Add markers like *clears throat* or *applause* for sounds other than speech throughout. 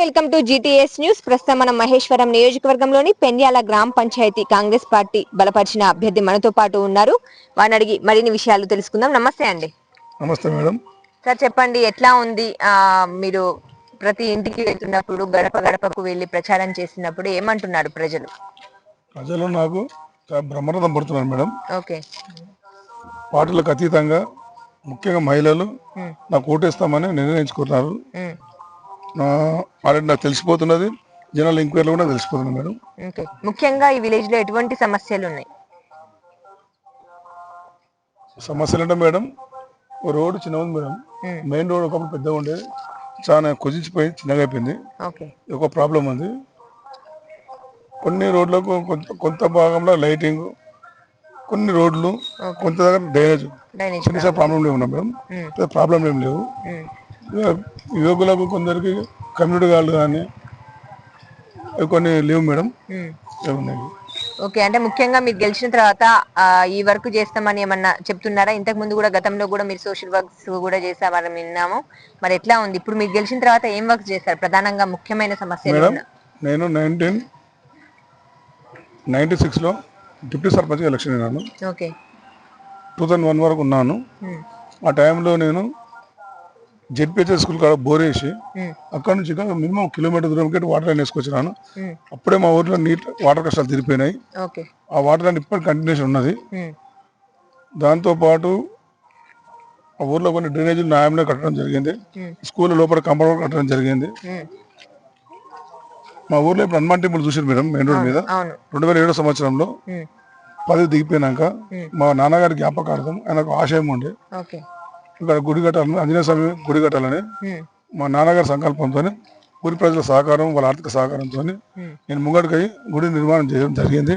Welcome to GTS news. ప్రస్తుతం మనం మహేశ్వరం నియోజకవర్గంలోని పెండ్యాల గ్రామ పంచాయతీ కాంగ్రెస్ పార్టీ బలపరిచిన అభ్యర్థి మనతో పాటు ఉన్నారు. వారిని అడిగి మరిన్ని విషయాలు తెలుసుకుందాం. నమస్తే అండి. నమస్తే మేడం. సార్ చెప్పండి ఎట్లా ఉంది? మీరు ప్రతి ఇంటికి వెళ్తున్నప్పుడు గడప గడపకు వెళ్ళి ప్రచారం చేసినప్పుడు ఏమంటున్నారు ప్రజలు? ప్రజలు నాకు బ్రహ్మరథం పడుతున్నారు మేడం. ఓకే. పార్టీలకు అతీతంగా ముఖ్యంగా మహిళలు నాకు ఓటేస్తామని నిర్ణయించుకున్నారు. నా ఆల్రెడీ నాకు తెలిసిపోతున్నది. జనాల ఎంక్వైరీలు కూడా తెలిసిపోతుంది మేడం. ఓకే. ముఖ్యంగా ఈ విలేజ్లో ఎటువంటి సమస్యలు ఉన్నాయి సమస్యలు అంటే మేడం ఓ రోడ్డు చిన్న ఉంది మేడం. మెయిన్ రోడ్ ఒకప్పుడు పెద్దగా ఉండేది. చాలా కుదించిపోయి చిన్నగా అయిపోయింది. ఓకే. ఒక ప్రాబ్లం ఉంది. కొన్ని రోడ్లకు కొంత కొంత భాగంలో లైటింగ్ కొన్ని రోడ్లు. కొంత దగ్గర డ్రైనేజ్. చిన్న ప్రాబ్లం. లేవు మేడం. ప్రాబ్లం ఏం లేవు. యువకులకు కొందరికి కమ్యూనిటీ వాళ్ళు కానీ కొన్ని లేవు మేడం. ఉన్నాయి ఓకే అంటే ముఖ్యంగా మీరు గెలిచిన తర్వాత ఈ వర్క్ చేస్తామని ఏమన్నా చెప్తున్నారా? ఇంతకు ముందు కూడా గతంలో కూడా మీరు సోషల్ వర్క్స్ కూడా చేసామని విన్నాము. మరి ఎట్లా ఉంది? ఇప్పుడు మీరు గెలిచిన తర్వాత ఏం వర్క్ చేస్తారు ప్రధానంగా ముఖ్యమైన ఉన్న- నేను నైన్టీన్ నైంటీ సిక్స్లో డిప్యూటీ సర్పంచ్ ఎలక్షన్ అయినాను. ఓకే. టూ థౌజండ్ వన్ వరకు ఉన్నాను. ఆ టైంలో నేను జెడ్పిహెచ్ఎస్ స్కూల్ కాడ బోర్ వేసి ఉమ్, అక్కడ నుంచి మినిమం కిలోమీటర్ దూరంకి వాటర్ లైన్ వేసుకొచ్చినాను. అప్పుడే మా ఊర్లో నీట్ వాటర్ కష్టాలు తీరిపోయినాయి. ఓకే. ఆ వాటర్ లైన్ ఇప్పటికి కంటిన్యూషన్ ఉన్నది. ఉమ్, దాంతోపాటు ఆ ఊర్లో కొన్ని డ్రైనేజీలు న్యాయంలో కట్టడం జరిగింది. స్కూల్ లోపల కంపౌండ్ కట్టడం జరిగింది. మా. ఊర్లో ఇప్పుడు హనుమాన్ టెంపుల్ చూసారు మేడం మెయిన్ రోడ్ మీద. రెండు వేల ఏడో సంవత్సరంలో పదవి దిగిపోయినాక. మా. నాన్నగారి జ్ఞాపకార్థం ఆయనకు ఆశయం ఉండే. ఇక్కడ గుడి కట్టాలని ఆంజనేయ స్వామి గుడి కట్టాలని మా నాన్నగారి సంకల్పంతో ఊరి ప్రజల సహకారం వాళ్ళ ఆర్థిక సహకారంతో నేను ముంగడికై గుడి నిర్మాణం చేయడం జరిగింది.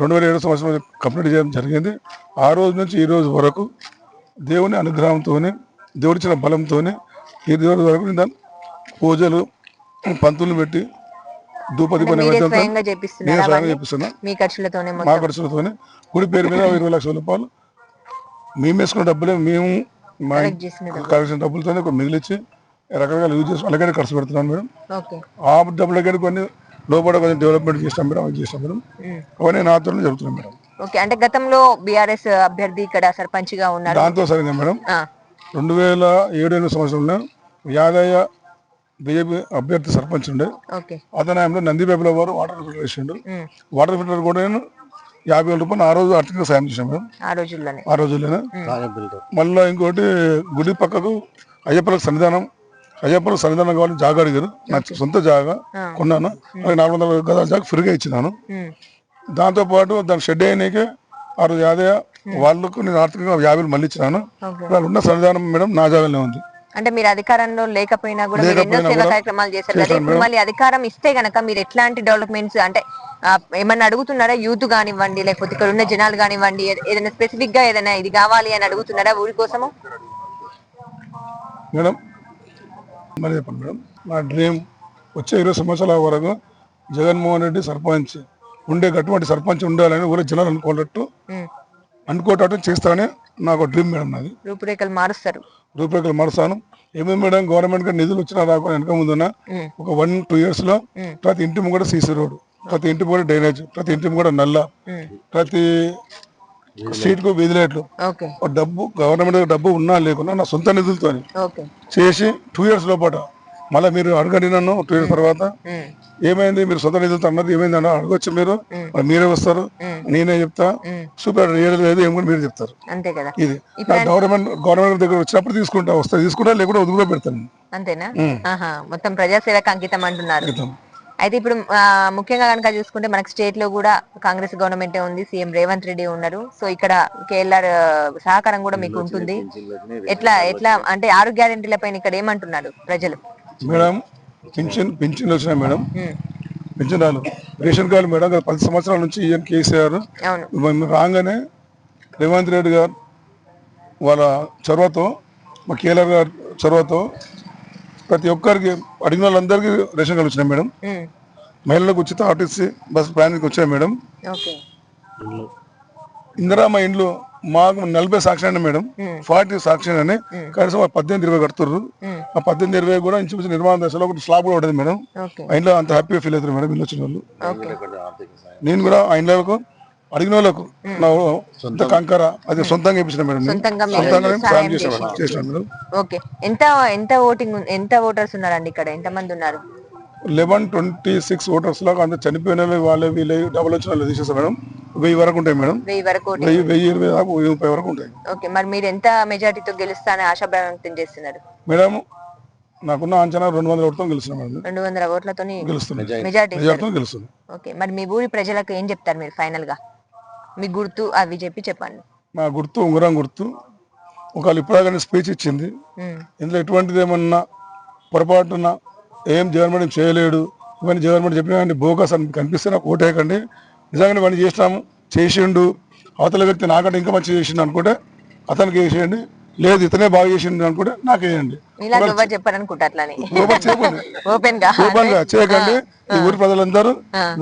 రెండు వేల ఏడో సంవత్సరం కంప్లీట్ చేయడం జరిగింది. ఆ రోజు నుంచి ఈ రోజు వరకు దేవుని అనుగ్రహంతోనే దేవుడిచ్చిన బలంతోనే ఈ రోజు వరకు నేను పూజలు పంతులు పెట్టి స్వయంగా నేను స్వయంగా మీ ఖర్చులతోనే గుడి పేరు మీద ఇరవై లక్షల రూపాయలు. మేము వేసుకున్న డబ్బులే మేము మా కావాల్సిన డబ్బులతోనే కొన్ని మిగిలిచ్చి రకరకాల యూజ్ చేసి అలాగే ఖర్చు పెడుతున్నాను మేడం. ఆ డబ్బుల దగ్గర కొన్ని లోపల కొంచెం డెవలప్మెంట్ చేస్తాం మేడం అది చేస్తాం మేడం. ఉమ్. అవన్నీ నాతో జరుగుతున్నాయి మేడం. ఓకే అంటే గతంలో బిఆర్ఎస్ అభ్యర్థి ఇక్కడ సర్పంచ్గా ఉన్నారు. దాంతో సరిగ్గా మేడం. రెండు వేల ఏడు ఎనిమిది సంవత్సరంలో యాదయ్య బీజేపీ అభ్యర్థి సర్పంచ్ ఉండే. అతని నందిబేబుల వారు వాటర్ ఫిల్టర్ వేసిండు. ఉమ్, వాటర్ ఫిల్టర్ కూడా నేను యాభై వేల రూపాయలు ఆ రోజు ఆర్థికంగా సాయం చేశాను మేడం. ఆ రోజుల్లోనే. ఆ రోజుల్లోనే. మళ్ళీ ఇంకోటి గుడి పక్కకు అయ్యప్పలకు సన్నిధానం. అయ్యప్పలకు సన్నిధానం కావాలని జాగా అడిగారు. నా సొంత జాగా. కొన్నాను. అది నాలుగు వందల గదాల జాగా ఫ్రీగా ఇచ్చినాను. ఉమ్, దాంతోపాటు దాని షెడ్ అయినాకే ఆ రోజు యాదయ్య వాళ్ళకు నేను ఆర్థికంగా యాభై వేలు మళ్ళీ ఇచ్చినాను. వాళ్ళు ఉన్న సన్నిధానం మేడం నా జాగానే ఉంది. అంటే మీరు అధికారంలో లేకపోయినా కూడా మీరు ఎన్నో సేవా కార్యక్రమాలు చేశారు. కదా ఇప్పుడు మళ్ళీ అధికారం ఇస్తే గనక మీరు ఎట్లాంటి డెవలప్మెంట్స్ అంటే ఏమన్నా అడుగుతున్నారా? యూత్ కానివ్వండి లేకపోతే ఇక్కడ ఉన్న జనాలు కానివ్వండి ఏదైనా స్పెసిఫిక్గా ఏదైనా ఇది కావాలి అని అడుగుతున్నారా ఊరి కోసము? మేడం మరి చెప్పండి మేడం. నా డ్రీమ్ వచ్చే ఇరవై సంవత్సరాల వరకు జగన్మోహన్ రెడ్డి సర్పంచ్ ఉండే అటువంటి సర్పంచ్ ఉండాలని ఊళ్ళో జనాలు అనుకున్నట్టు ఉమ్, అనుకోవటం చేస్తానని నాకు డ్రీమ్ మేడం నాది. రూపురేఖలు మారుస్తారు. రూపురేఖలు మారుస్తాను. ఏమేమి మేడం గవర్నమెంట్గా నిధులు వచ్చినా రాకుండా వెనక ముందున్న ఒక వన్ టూ ఇయర్స్లో. ప్రతి ఇంటి కూడా సీసీ రోడ్ ప్రతి ఇంటి కూడా డ్రైనేజ్ ప్రతి ఇంటి కూడా నల్ల ప్రతి స్ట్రీట్కు వీధి లైట్లు. ఓకే. ఒక డబ్బు గవర్నమెంట్ డబ్బు ఉన్నా లేకున్నా నా సొంత నిధులతోని ఓకే. చేసి టూ ఇయర్స్ లోపల మళ్ళీ మీరు అడగండి నన్ను టూ ఇయర్స్ తర్వాత. ఏమైంది? మీరు సొంత నిధులతో అన్నది ఏమైంది అన్న అడగొచ్చు మీరు. మరి వస్తారు. నేనే చెప్తా. సూపర్ ఏది లేదు ఏం కూడా మీరు చెప్తారు. అంతే కదా. ఇది. గవర్నమెంట్ గవర్నమెంట్ దగ్గర వచ్చినప్పుడు తీసుకుంటా వస్తా. తీసుకుంటా లేకుంటే వదిలిగా పెడతాను అంతేనా? ఆహా మొత్తం ప్రజాసేవకు అంకితం అంటున్నారు. అయితే ఇప్పుడు ముఖ్యంగా కనుక చూసుకుంటే మనకి స్టేట్లో కూడా కాంగ్రెస్ గవర్నమెంట్ ఉంది సీఎం రేవంత్ రెడ్డి ఉన్నారు. సో ఇక్కడ కేఎల్ఆర్ సహకారం కూడా మీకు ఉంటుంది. ఎట్లా ఎట్లా అంటే ఆరు గ్యారెంటీల పైన ఇక్కడ ఏమంటున్నారు ప్రజలు? మేడం పింఛన్ పింఛన్ వచ్చినాయి మేడం. పింఛన్ రాలు రేషన్ కార్డు మేడం గత పది సంవత్సరాల నుంచి ఈఎం కేసీఆర్. రాగానే రేవంత్ రెడ్డి గారు వాళ్ళ చొరవతో మా కేఎల్ఆర్ గారి చొరవతో ప్రతి ఒక్కరికి అడిగిన వాళ్ళందరికీ రేషన్ కార్డు వచ్చినాయి మేడం. మహిళలకు ఉచిత ఆర్టీసీ బస్ ప్రయాణికి వచ్చాయి మేడం. ఓకే. ఇందిరామ ఇండ్లు మాకు నలభై సాక్ష్యం అండి మేడం. ఫార్టీ సాక్ష్యం అని కనీసం పద్దెనిమిది ఇరవై కడుతుర్రు. ఆ పద్దెనిమిది ఇరవై కూడా ఇంచుమించు నిర్మాణ దశలో ఒకటి స్లాబ్ కూడా ఉంటుంది మేడం. ఓకే. ఆ ఇంట్లో అంత హ్యాపీగా ఫీల్ అవుతారు మేడం ఇల్లు వచ్చిన వాళ్ళు నేను కూడా ఆ ఇండ్లకు అడిగిన వాళ్ళకు నా సొంత కంకర అది సొంతంగా ఇప్పించిన మేడం. సొంతంగా చేసిన మేడం. ఓకే. ఎంత ఎంత ఓటింగ్ ఎంత ఓటర్స్ ఉన్నారండి ఇక్కడ? ఎంత మంది ఉన్నారు? లెవెన్ ట్వంటీ సిక్స్ ఓటర్స్ లాగా అంత చనిపోయిన వాళ్ళు వాళ్ళే డబుల్ వచ్చిన వాళ్ళు తీసేస్తాం మేడం. వెయ్యి వరకు ఉంటాయి మేడం. వెయ్యి వరకు వెయ్యి వెయ్యి ఇరవై దాకా వెయ్యి ముప్పై వరకు ఉంటాయి. ఓకే మరి మీరు ఎంత మెజారిటీతో గెలుస్తానని ఆశాభావం వ్యక్తం చేస్తున్నారు? మేడం నాకున్న అంచనా రెండు వందల ఓటుతో గెలిచిన మేడం. రెండు వందల ఓట్లతోని గెలుస్తుంది మెజారిటీ మెజార్టీతో గెలుస్తుంది ఓకే మరి మీ ఊరి ప్రజలకు ఏం చెప్తారు మీరు ఫైనల్గా? మీ గుర్తు అవి చెప్పి చెప్పండి. నా గుర్తు ఉంగరం గుర్తు. ఒకవేళ ఇప్పుడాగానే స్పీచ్ ఇచ్చింది. ఇందులో ఎటువంటిది ఏమన్నా పొరపాటున ఏం గవర్నమెంట్ చేయలేడు. ఇవన్నీ గవర్నమెంట్ చెప్పిన బోగస్ అని కనిపిస్తే నాకు ఓటేయకండి. నిజంగానే ఇవన్నీ చేసినాము చేసిండు. అవతల వ్యక్తి నాకంటే ఇంకా మంచి చేసిండు అనుకుంటే అతనికి వేసేయండి లేదు ఇతనే బాగా చేసిండు అనుకుంటే నాకు వేయండి ఓపెన్గా చేయకండి. *laughs* ఈ ఊరి ప్రజలందరూ.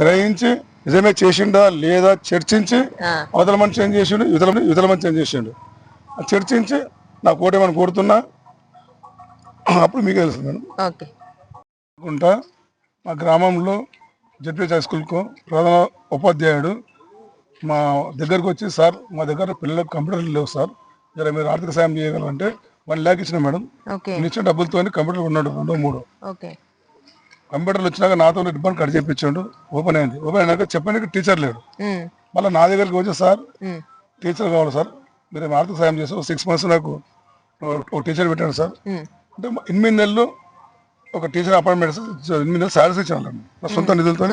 గ్రహించి నిజమే చేసిండా లేదా చర్చించి అవతల మనిషి ఏం చేసిండు ఇతర ఇతర మనిషి ఏం చేసిండు. చర్చించి నాకు ఓటేమని కోరుతున్నా. *clears throat* అప్పుడు మీకు తెలుస్తుంది మేడం. ఓకే. అనుకుంటా మా గ్రామంలో జడ్పీ హై స్కూల్కు ప్రధాన ఉపాధ్యాయుడు. మా దగ్గరకు వచ్చి సార్ మా దగ్గర పిల్లలకు కంప్యూటర్లు లేవు సార్. జర మీరు ఆర్థిక సాయం చేయగలంటే వన్ ల్యాక్ ఇచ్చిన మేడం. నేను ఇచ్చిన డబ్బులతో కంప్యూటర్ ఉన్నాడు రెండో మూడు. కంప్యూటర్లు వచ్చినాక నాతో రిబ్బన్ కట్ చేయించాడు ఓపెన్ అయింది. ఓపెన్ అయినాక చెప్పడానికి టీచర్ లేడు. మళ్ళీ నా దగ్గరికి వచ్చి సార్ టీచర్ కావాలి సార్. మీరు ఆర్థిక సాయం చేసి సిక్స్ మంత్స్ నాకు ఒక టీచర్ పెట్టాడు సార్. అంటే ఎనిమిది నెలలు ఒక టీచర్ అపాయింట్మెంట్ నెలలు శాలరీస్ ఇచ్చాను నా సొంత నిధులతో.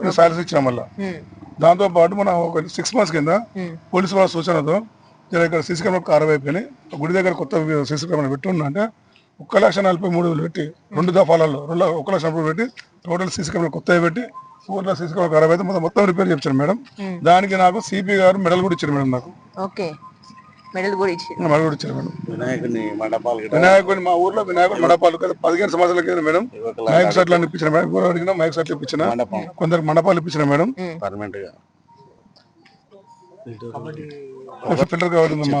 నేను శాలరీస్ ఇచ్చిన మళ్ళీ దాంతో పాటు మన ఒక సిక్స్ మంత్స్ కింద పోలీసు వాళ్ళ సూచనతో ఇక్కడ సీసీ కెమెరా కారు అయిపోయినాయి. గుడి దగ్గర కొత్త సీసీ కెమెరా పెట్టి అంటే ఒక్క లక్ష నలభై మూడు వేలు పెట్టి రెండు దఫాలలో రెండు ఒక లక్ష నలభై పెట్టి టోటల్ సీసీ కెమెరా కొత్తవి పెట్టి ఊర్లో సీసీ కెమెరా ఖరాబ్ అయితే మొత్తం మొత్తం రిపేర్ చేయించాను మేడం. దానికి నాకు సిపి గారు మెడల్ కూడా ఇచ్చారు మేడం నాకు. ఓకే. మెడల్ కూడా ఇచ్చి మెడల్ కూడా ఇచ్చారు మేడం. వినాయకుని మండపాలు వినాయకుడిని మా ఊర్లో వినాయకుడు మండపాలు కదా. పదిహేను సంవత్సరాల కింద మేడం. మైక్ సెట్లు అని ఇప్పించిన మేడం. ఎవరు అడిగినా మైక్ సెట్లు ఇప్పించిన. కొందరికి మండపాలు ఇప్పించిన మేడం. పర్మనెంట్గా ఫిల్టర్ కావాలి. మా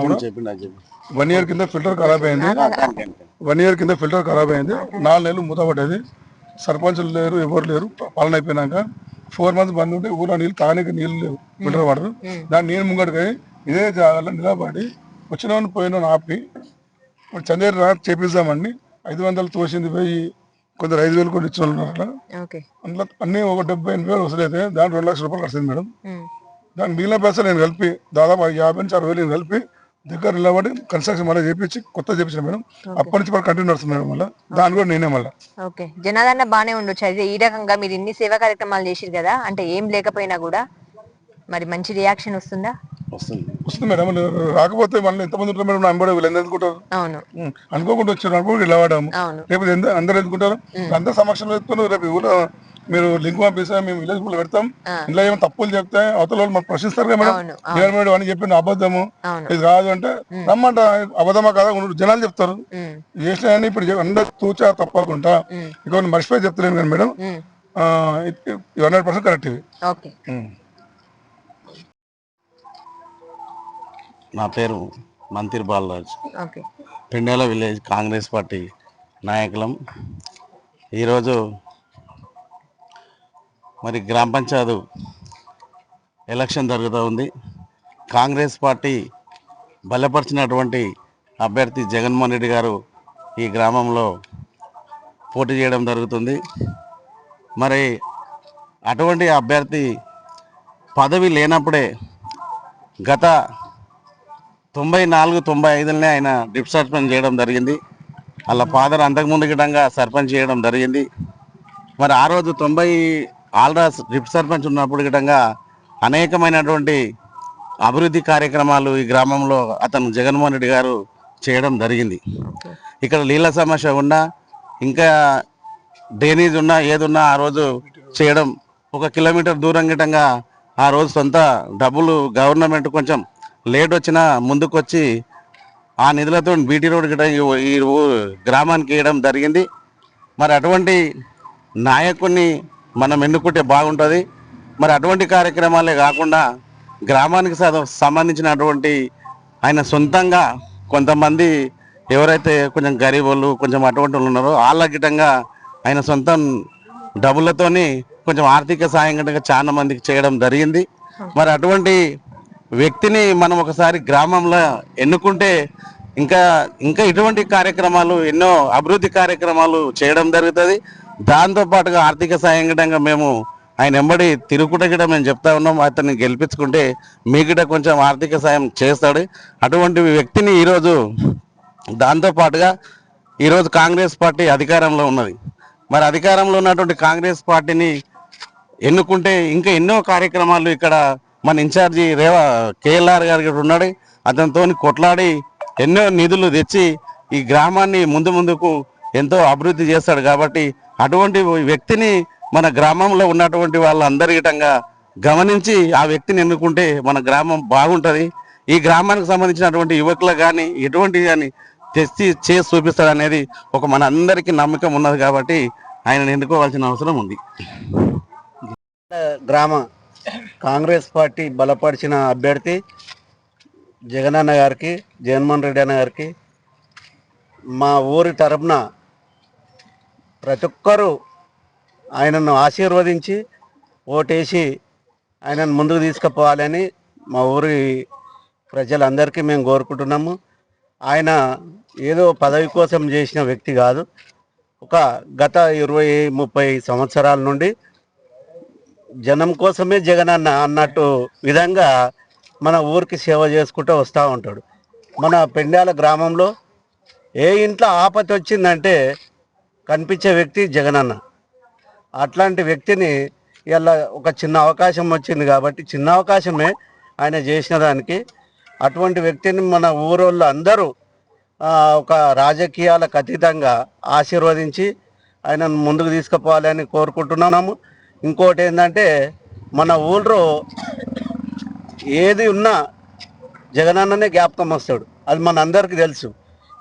వన్ ఇయర్ కింద ఫిల్టర్ ఖరాబ్ అయింది. వన్ ఇయర్ కింద ఫిల్టర్ ఖరాబ్ అయింది. నాలుగు నెలలు మూతపడ్డది సర్పంచులు లేరు ఎవరు లేరు. పాలన అయిపోయినాక ఫోర్ మంత్స్ బంద్ ఉంటే ఊళ్ళో నీళ్ళు తాగడానికి నీళ్ళు లేవు. Filter water. దాన్ని నేను ముంగడికి ఇదే జాగాలో నిలబడి వచ్చిన పోయిన ఆపి. ఇప్పుడు చందేరు రా చేపిద్దామండి. ఐదు వందలు తోసింది పోయి కొందరు ఐదు వేలు కూడా ఇచ్చిన వాళ్ళు ఉన్నారు అట్లా. ఓకే. అందులో అన్ని ఒక డెబ్బై ఎనిమిది వేలు వసూలైతే దాంట్లో రెండు లక్షల రూపాయలు వస్తుంది మేడం. దాని మిగిలిన పైసలు నేను కలిపి దాదాపు యాభై నుంచి అరవై వేలు నేను కలిపి దగ్గర నిలబడి కన్స్ట్రక్షన్ మళ్ళీ చేపించి కొత్త చేపించిన మేడం. అప్పటి నుంచి కూడా కంటిన్యూ నడుస్తుంది మేడం మళ్ళీ. దాని కూడా నేనే మళ్ళీ. ఓకే. జనాదరణ బానే ఉండొచ్చు. అయితే ఈ రకంగా మీరు ఇన్ని సేవా కార్యక్రమాలు చేసిరు కదా అంటే ఏం లేకపోయినా కూడా మరి మంచి రియాక్షన్ వస్తుందా? వస్తుంది. వస్తుంది మేడం రాకపోతే మళ్ళీ ఎంతమంది ఉంటారు మేడం నా ఎంబడే వీళ్ళు. అవును. ఉం. అనుకోకుండా వచ్చారు అనుకోకుండా ఇలా వాడాము రేపు ఎంత అందరు ఎందుకుంటారు? అందరు సమక్షంలో ఎత్తుకుని రేపు ఊళ్ళో మీరు లింక్ పంపిస్తే మేము విలేజ్ కూడా పెడతాం. ఆ. ఇంట్లో ఏమైనా తప్పులు చెప్తే అవతల వాళ్ళు మాకు ప్రశ్నిస్తారు కదా మేడం. మేడం అని చెప్పిన అబద్ధము? ఇది కాదు అంటే రమ్మంట అబద్ధమా కదా. జనాలు చెప్తారు. చేసినా ఇప్పుడు అందరు తూచా తప్పకుండా ఇక మర్చిపోయి చెప్తలేను కానీ మేడం. హండ్రెడ్ పర్సెంట్ కరెక్ట్ ఇవి. నా పేరు Manthir Balaraj. Okay. Pendela village Congress party నాయకులం. ఈరోజు మరి గ్రామ పంచాయత్ ఎలక్షన్ జరుగుతూ ఉంది. కాంగ్రెస్ పార్టీ బలపరిచినటువంటి అభ్యర్థి జగన్మోహన్ రెడ్డి గారు ఈ గ్రామంలో పోటీ చేయడం జరుగుతుంది. మరి అటువంటి అభ్యర్థి పదవి లేనప్పుడే గత తొంభై నాలుగు తొంభై ఐదులనే ఆయన డిప్ సర్పంచ్ చేయడం జరిగింది. వాళ్ళ ఫాదర్ అంతకుముందు గిటంగా సర్పంచ్ చేయడం జరిగింది. మరి ఆ రోజు తొంభై ఆల్రా డిప్ సర్పంచ్ ఉన్నప్పుడు గిటంగా అనేకమైనటువంటి అభివృద్ధి కార్యక్రమాలు ఈ గ్రామంలో అతను జగన్మోహన్ రెడ్డి గారు చేయడం జరిగింది. ఇక్కడ నీళ్ళ సమస్య ఉన్నా ఇంకా డ్రైనేజ్ ఉన్నా ఏదున్నా ఆ రోజు చేయడం ఒక కిలోమీటర్ దూరం గిటంగా ఆ రోజు సొంత డబ్బులు గవర్నమెంట్ కొంచెం లేట్ వచ్చినా ముందుకు వచ్చి ఆ నిధులతో బీటీ రోడ్ గిట ఈ- గ్రామానికి వేయడం జరిగింది. మరి అటువంటి నాయకుడిని మనం ఎన్నుకుంటే బాగుంటుంది. మరి అటువంటి కార్యక్రమాలే కాకుండా గ్రామానికి సంబంధించినటువంటి ఆయన సొంతంగా కొంతమంది ఎవరైతే కొంచెం గరీబ్ వాళ్ళు కొంచెం అటువంటి వాళ్ళు ఉన్నారో వాళ్ళ గిటంగా ఆయన సొంతం డబ్బులతోని కొంచెం ఆర్థిక సాయం గిటంగా చాలా మందికి చేయడం జరిగింది. మరి అటువంటి వ్యక్తిని మనం ఒకసారి గ్రామంలో ఎన్నుకుంటే ఇంకా ఇంకా ఇటువంటి కార్యక్రమాలు ఎన్నో అభివృద్ధి కార్యక్రమాలు చేయడం జరుగుతుంది. దాంతో పాటుగా ఆర్థిక సాయం గిటంగా మేము ఆయన ఎంబడి తిరుగుట గిట మేము చెప్తా ఉన్నాం. అతన్ని గెలిపించుకుంటే మీ గిట కొంచెం ఆర్థిక సాయం చేస్తాడు. అటువంటి వ్యక్తిని ఈరోజు దాంతో పాటుగా ఈరోజు కాంగ్రెస్ పార్టీ అధికారంలో ఉన్నది. మరి అధికారంలో ఉన్నటువంటి కాంగ్రెస్ పార్టీని ఎన్నుకుంటే ఇంకా ఎన్నో కార్యక్రమాలు ఇక్కడ మన ఇన్ఛార్జి రేవా కేఎల్ఆర్ గారు ఉన్నాడు. అతనితో కొట్లాడి ఎన్నో నిధులు తెచ్చి ఈ గ్రామాన్ని ముందు ముందుకు ఎంతో అభివృద్ధి చేస్తాడు కాబట్టి అటువంటి వ్యక్తిని మన గ్రామంలో ఉన్నటువంటి వాళ్ళందరి గిటంగా గమనించి ఆ వ్యక్తిని ఎన్నుకుంటే మన గ్రామం బాగుంటుంది. ఈ గ్రామానికి సంబంధించినటువంటి యువకులు కానీ ఎటువంటి కానీ తెచ్చి చేసి చూపిస్తాడు అనేది ఒక మన అందరికీ నమ్మకం ఉన్నది కాబట్టి ఆయన ఎన్నుకోవాల్సిన అవసరం ఉంది. గ్రామ కాంగ్రెస్ పార్టీ బలపరిచిన అభ్యర్థి జగనన్న గారికి జగన్మోహన్ రెడ్డి అన్న గారికి మా ఊరి తరపున ప్రతి ఒక్కరూ ఆయనను ఆశీర్వదించి ఓటేసి ఆయనను ముందుకు తీసుకుపోవాలని మా ఊరి ప్రజలందరికీ మేము కోరుకుంటున్నాము. ఆయన ఏదో పదవి కోసం చేసిన వ్యక్తి కాదు. ఒక గత ఇరవై ముప్పై సంవత్సరాల నుండి జనం కోసమే జగనన్న అన్నట్టు విధంగా మన ఊరికి సేవ చేసుకుంటూ వస్తూ ఉంటాడు. మన పెండ్యాల గ్రామంలో ఏ ఇంట్లో ఆపత్తి వచ్చిందంటే కనిపించే వ్యక్తి జగనన్న. అట్లాంటి వ్యక్తిని ఇలా ఒక చిన్న అవకాశం వచ్చింది కాబట్టి చిన్న అవకాశమే ఆయన చేసిన దానికి. అటువంటి వ్యక్తిని మన ఊరోళ్ళు అందరూ ఒక రాజకీయాలకు అతీతంగా ఆశీర్వదించి ఆయనను ముందుకు తీసుకుపోవాలని కోరుకుంటున్నాము. ఇంకోటి ఏంటంటే మన ఊళ్ళో ఏది ఉన్నా జగనన్ననే జ్ఞాపకం వస్తాడు. అది మన అందరికీ తెలుసు.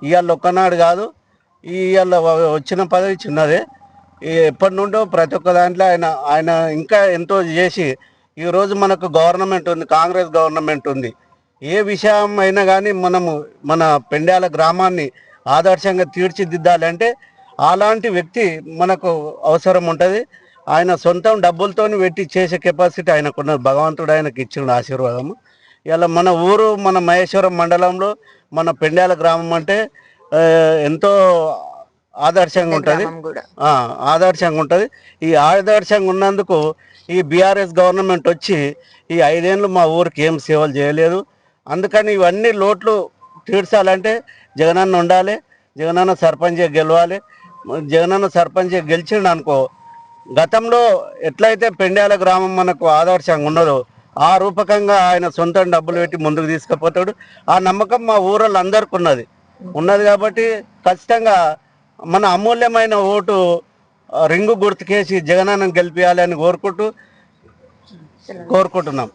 ఇవాళ ఒక్కనాడు కాదు ఇవాళ వచ్చిన పదవి చిన్నదే. ఎప్పటి నుండో ప్రతి ఒక్క దాంట్లో ఆయన ఆయన ఇంకా ఎంతో చేసి ఈరోజు మనకు గవర్నమెంట్ ఉంది కాంగ్రెస్ గవర్నమెంట్ ఉంది. ఏ విషయం అయినా కానీ మనము మన పెండ్యాల గ్రామాన్ని ఆదర్శంగా తీర్చిదిద్దాలంటే అలాంటి వ్యక్తి మనకు అవసరం ఉంటుంది. ఆయన సొంతం డబ్బులతో పెట్టి చేసే కెపాసిటీ ఆయనకున్న భగవంతుడు ఆయనకి ఇచ్చిన ఆశీర్వాదము. ఇలా మన ఊరు మన మహేశ్వరం మండలంలో మన పెండ్యాల గ్రామం అంటే ఎంతో ఆదర్శంగా ఉంటుంది. ఆదర్శంగా ఉంటుంది. ఈ ఆదర్శంగా ఉన్నందుకు ఈ బీఆర్ఎస్ గవర్నమెంట్ వచ్చి ఈ ఐదేళ్ళు మా ఊరికి ఏం సేవలు చేయలేదు. అందుకని ఇవన్నీ లోట్లు తీర్చాలంటే జగనన్న ఉండాలి. జగనన్న సర్పంచ్ గెలవాలి. జగనన్న సర్పంచ్ గెలిచిండు అనుకో గతంలో ఎట్లయితే పెండ్యాల గ్రామం మనకు ఆదర్శంగా ఉన్నదో ఆ రూపకంగా ఆయన సొంతం డబ్బులు పెట్టి ముందుకు తీసుకుపోతాడు. ఆ నమ్మకం మా ఊరోళ్ళందరికీ ఉన్నది. ఉన్నది కాబట్టి ఖచ్చితంగా మన అమూల్యమైన ఓటు రింగు గుర్తుకేసి జగనన్న గెలిపించాలని కోరుకుంటూ కోరుకుంటున్నాం.